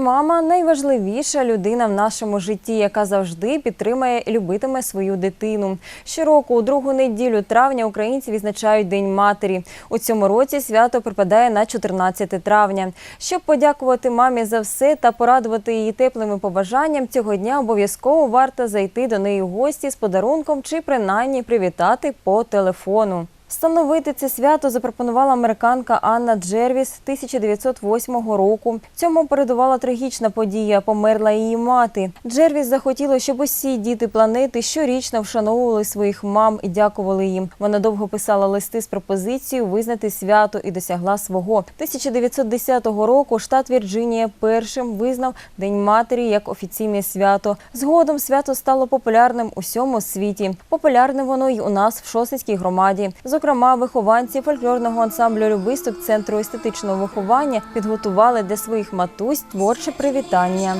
Мама найважливіша людина в нашому житті, яка завжди підтримає і любитиме свою дитину. Щороку, у другу неділю травня, українці відзначають День матері. У цьому році свято припадає на 14 травня. Щоб подякувати мамі за все та порадувати її теплими побажанням, цього дня обов'язково варто зайти до неї в гості з подарунком чи принаймні привітати по телефону. Встановити це свято запропонувала американка Анна Джервіс 1908 року. Цьому передувала трагічна подія. Померла її мати. Джервіс захотіла, щоб усі діти планети щорічно вшановували своїх мам і дякували їм. Вона довго писала листи з пропозицією визнати свято і досягла свого. 1910 року штат Вірджинія першим визнав День матері як офіційне свято. Згодом свято стало популярним у всьому світі. Популярне воно й у нас в Шосницькій громаді. Зокрема, вихованці фольклорного ансамблю Любисток центру естетичного виховання підготували для своїх матусь творче привітання.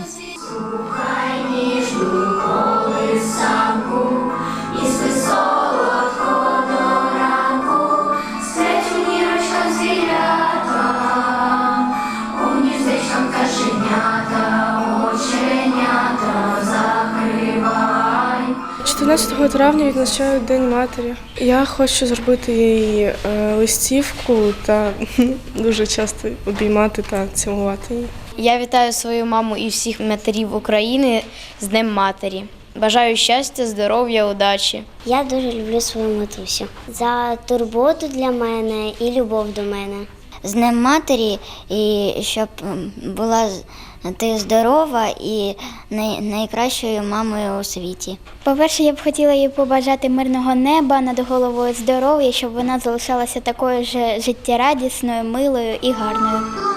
14 травня відзначають День матері. Я хочу зробити їй е, листівку та дуже часто обіймати та цілувати її. Я вітаю свою маму і всіх матерів України з Днем Матері. Бажаю щастя, здоров'я, удачі. Я дуже люблю свою матусю за турботу для мене і любов до мене. з Днем матері, і щоб була ти здорова і най- найкращою мамою у світі. По-перше, я б хотіла їй побажати мирного неба над головою здоров'я, щоб вона залишалася такою ж життєрадісною, милою і гарною.